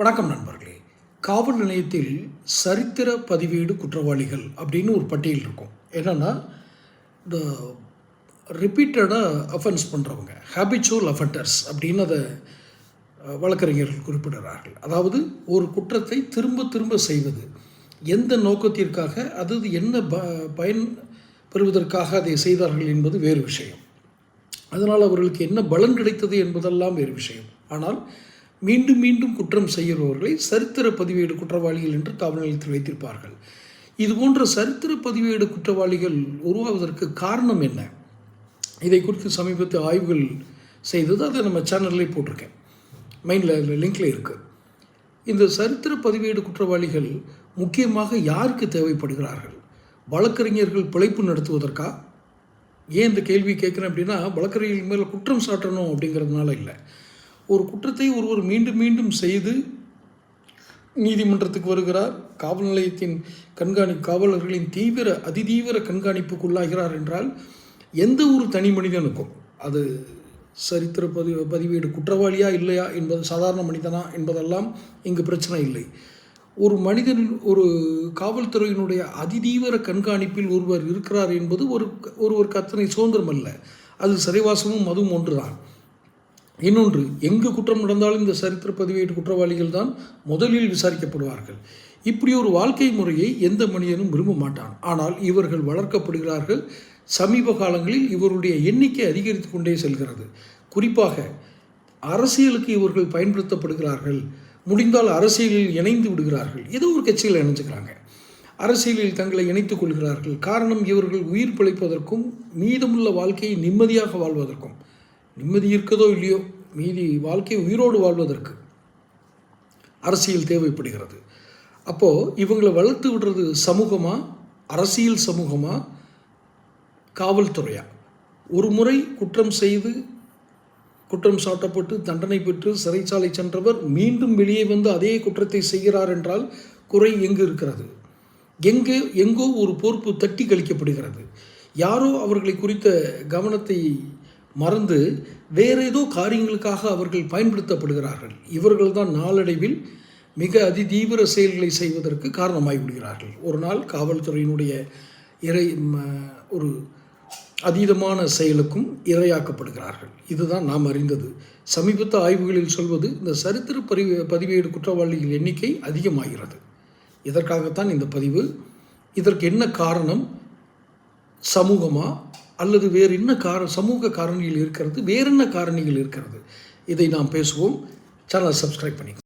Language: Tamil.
வணக்கம் நண்பர்களே. காவல் நிலையத்தில் சரித்திர பதிவேடு குற்றவாளிகள் அப்படின்னு ஒரு பட்டியல் இருக்கும். என்னென்னா இந்த ரிப்பீட்டடாக அஃபென்ஸ் பண்ணுறவங்க ஹேபிச்சுவல் அஃபெண்டர்ஸ் அப்படின்னு அதை வழக்கறிஞர்கள் குறிப்பிடுகிறார்கள் அதாவது ஒரு குற்றத்தை திரும்ப திரும்ப செய்வது. எந்த நோக்கத்திற்காக அது என்ன ப பயன் பெறுவதற்காக அதை செய்தார்கள் என்பது வேறு விஷயம். அதனால் அவர்களுக்கு என்ன பலன் கிடைத்தது என்பதெல்லாம் வேறு விஷயம். ஆனால் மீண்டும் மீண்டும் குற்றம் செய்கிறவர்களை சரித்திர பதிவேடு குற்றவாளிகள் என்று காவல் நிலையத்தில் வைத்திருப்பார்கள். இது போன்ற சரித்திர பதிவேடு குற்றவாளிகள் உருவாவதற்கு காரணம் என்ன? இதை குறித்து சமீபத்தில் ஆய்வுகள் செய்தது அதை நம்ம சேனல்லே போட்டிருக்கேன். மைண்டில் லிங்கில் இருக்குது இந்த சரித்திர பதிவேடு குற்றவாளிகள் முக்கியமாக யாருக்கு தேவைப்படுகிறார்கள்? வழக்கறிஞர்கள் பிழைப்பு நடத்துவதற்கா? ஏன் இந்த கேள்வி கேட்குறேன் அப்படின்னா வழக்கறிஞர்கள் மேலே குற்றம் சாட்டணும் அப்படிங்கிறதுனால இல்லை. ஒரு குற்றத்தை ஒருவர் மீண்டும் மீண்டும் செய்து நீதிமன்றத்துக்கு வருகிறார். காவல் நிலையத்தின் கண்காணி காவலர்களின் தீவிர அதிதீவிர கண்காணிப்புக்குள்ளாகிறார் என்றால் எந்த ஒரு தனி மனிதனுக்கும் அது சரித்திர பதிவு பதிவேடு குற்றவாளியா இல்லையா என்பது சாதாரண மனிதனா என்பதெல்லாம் இங்கு பிரச்சனை இல்லை. ஒரு மனிதனின் ஒரு காவல்துறையினுடைய அதிதீவிர கண்காணிப்பில் ஒருவர் இருக்கிறார் என்பது ஒரு ஒருவருக்கு அத்தனை சுதந்திரம் அல்ல. அது சிறைவாசமும் அதுவும் ஒன்றுதான். இன்னொன்று எங்கு குற்றம் நடந்தாலும் இந்த சரித்திர பதிவேடு குற்றவாளிகள் தான் முதலில் விசாரிக்கப்படுவார்கள். இப்படி ஒரு வாழ்க்கை முறையை எந்த மனிதனும் விரும்ப மாட்டான். ஆனால் இவர்கள் வளர்க்கப்படுகிறார்கள். சமீப காலங்களில் இவருடைய எண்ணிக்கை அதிகரித்து கொண்டே செல்கிறது. குறிப்பாக அரசியலுக்கு இவர்கள் பயன்படுத்தப்படுகிறார்கள். முடிந்தால் அரசியலில் இணைந்து விடுகிறார்கள். ஏதோ ஒரு கட்சியில் இணைஞ்சுக்கிறாங்க. அரசியலில் தங்களை இணைத்துக் கொள்கிறார்கள். காரணம் இவர்கள் உயிர் பிழைப்பதற்கும் மீதமுள்ள வாழ்க்கையை நிம்மதியாக வாழ்வதற்கும். நிம்மதி இருக்கதோ இல்லையோ மீதி வாழ்க்கை உயிரோடு வாழ்வதற்கு அரசியல் தேவைப்படுகிறது. அப்போது இவங்களை வளர்த்து விடுறது சமூகமா அரசியல் சமூகமா காவல்துறையா? ஒரு முறை குற்றம் செய்து குற்றம் சாட்டப்பட்டு தண்டனை பெற்று சிறைச்சாலை சென்றவர் மீண்டும் வெளியே வந்து அதே குற்றத்தை செய்கிறார் என்றால் குறை எங்கு இருக்கிறது? எங்கே எங்கோ ஒரு பொறுப்பு தட்டி கழிக்கப்படுகிறது. யாரோ அவர்களை குறித்த கவனத்தை மறந்து வேறு ஏதோ காரியங்களுக்காக அவர்கள் பயன்படுத்தப்படுகிறார்கள். இவர்கள்தான் நாளடைவில் மிக அதிதீவிர செயல்களை செய்வதற்கு காரணமாகி விடுகிறார்கள் ஒரு நாள் காவல்துறையினுடைய இறை ம, ஒரு அதீதமான செயலுக்கும் இரையாக்கப்படுகிறார்கள். இதுதான் நாம் அறிந்தது. சமீபத்த ஆய்வுகளில் சொல்வது இந்த சரித்திர பதிவு பதிவேடு குற்றவாளிகள் எண்ணிக்கை அதிகமாகிறது. இதற்காகத்தான் இந்த பதிவு. இதற்கு என்ன காரணம்? சமூகமாக அல்லது வேறு என்ன கார சமூக காரணிகள் இருக்கிறது வேறு என்ன காரணிகள் இருக்கிறது? இதை நாம் பேசுவோம். சேனலை சப்ஸ்கிரைப் பண்ணி